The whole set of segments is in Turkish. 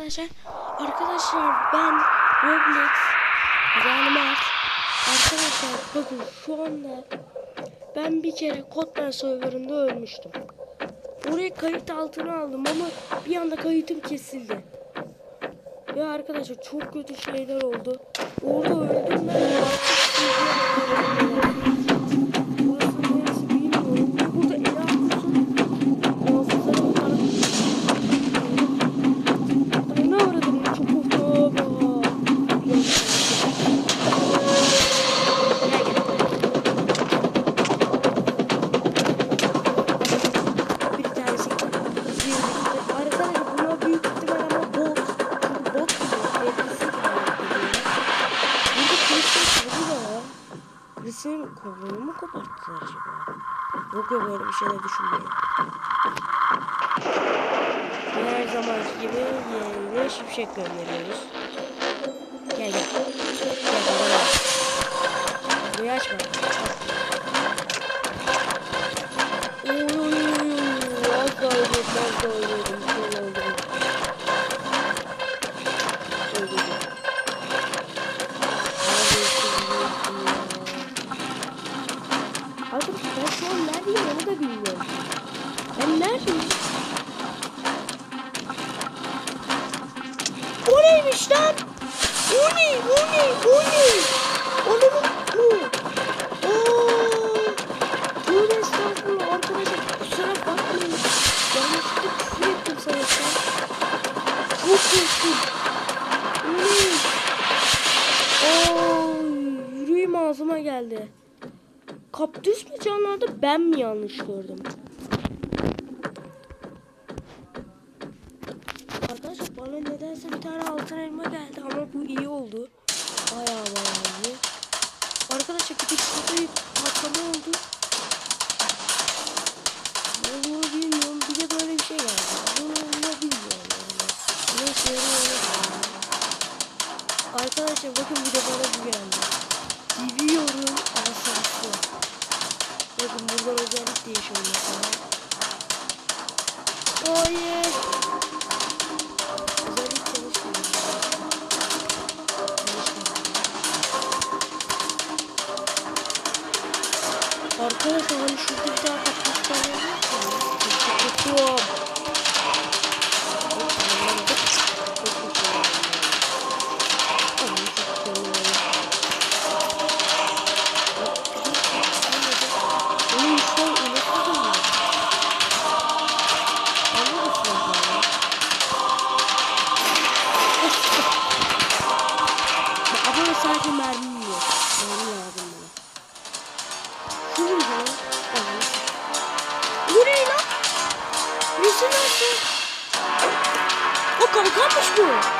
Arkadaşlar, arkadaşlar ben Roblox yani. Arkadaşlar bakın şu anda ben bir kere Kotman serverında ölmüştüm. Oraya kayıt altına aldım ama bir anda kayıtım kesildi. Ve arkadaşlar çok kötü şeyler oldu. Orada öldüm ben. Koparttılar acaba? Yok yok böyle bir şey de düşünmeyin. Her zamanki gibi yerine şimşek gönderiyoruz. Gel gel. Gel bana. Burayı açma. Oy oy oy. Az daha ölüyordum az daha ölüyordum. Kaptüs mü canlandı ben mi yanlış gördüm? Arkadaşlar bana nedense bir tane altın elma geldi ama bu iyi oldu. Bayağı bayağı iyi. Arkadaşlar bir bir patlama oldu. Ne olduğunu bilmiyorum. Bir de böyle bir şey geldi. Bunu ne bilmiyorum. Ne işe. Arkadaşlar bakın bir de bana bu Yani. Ama sadece. Mermi kalkanmış bu.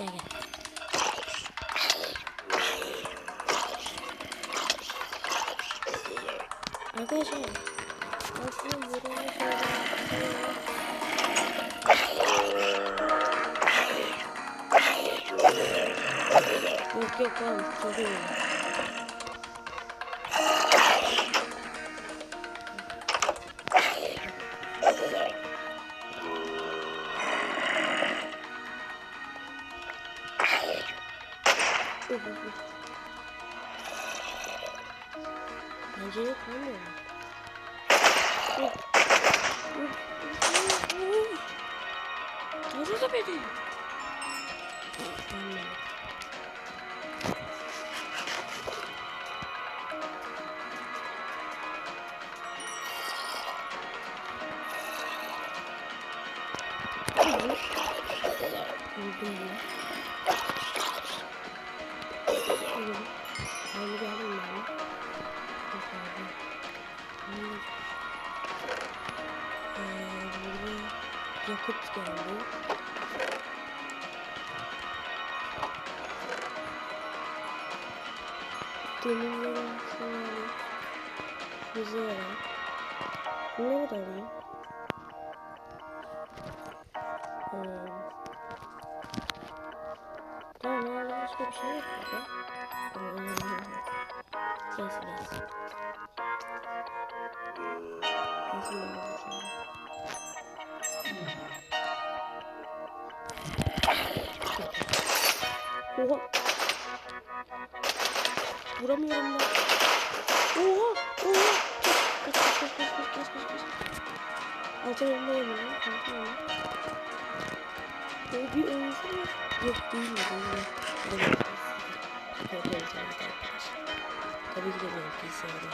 Gel gel. Arkadaşlar. Aslında buraya şöyle. Yok yok oğlum. Çok iyi. Vurdu beni. Demirlerin şöyle güzel. Bunları da alayım. Ee, tamam orada başka bir şey yok burada. Ee, Neyse neyse. Nasıl yapalım şimdi? Oha. Vuramıyorum ben. Oha. Oha. Kaç kaç kaç kaç kaç kaç kaç kaç. Altın elinde yemiyorum. Altın elinde. Böyle bir ölmüşüm mü? Yok değil mi? Değil mi? Tabii ki de benim bilgisayarım.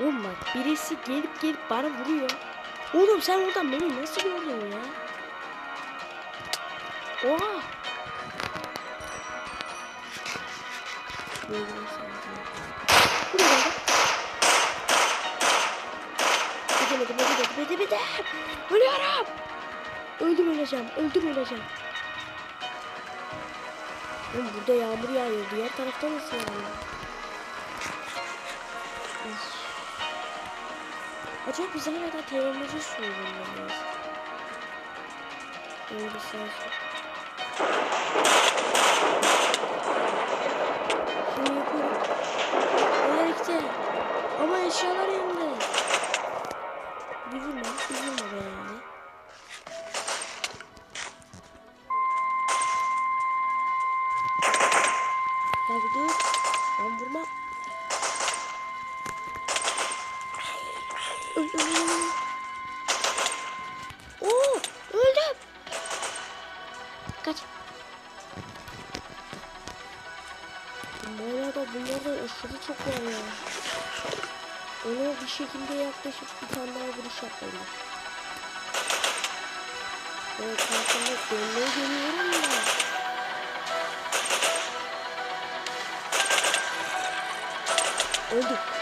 Oğlum bak birisi gelip gelip bana vuruyor. Oğlum sen oradan beni nasıl gördün ya? Oha! Böyle sanki. Edemedim, edemedim, edemedim. Ölüyorum. Öldüm öleceğim, öldüm öleceğim. Oğlum burada yağmur yağıyor. Diğer tarafta nasıl? Of. Acaba biz hala terörümüzü söylüyoruz. Öyle bir ses. Ama eşyalar yanında. Üzülme, üzülme be yani. Ya bir dur. Ben vurmam. Öldüm. Oo, Da bunlar da aşırı çok var ya. Ona bir şekilde yaklaşıp bir tane daha vuruş yapmalıyım. Evet, karşımda dönmeyi deniyorum da. Öldüm.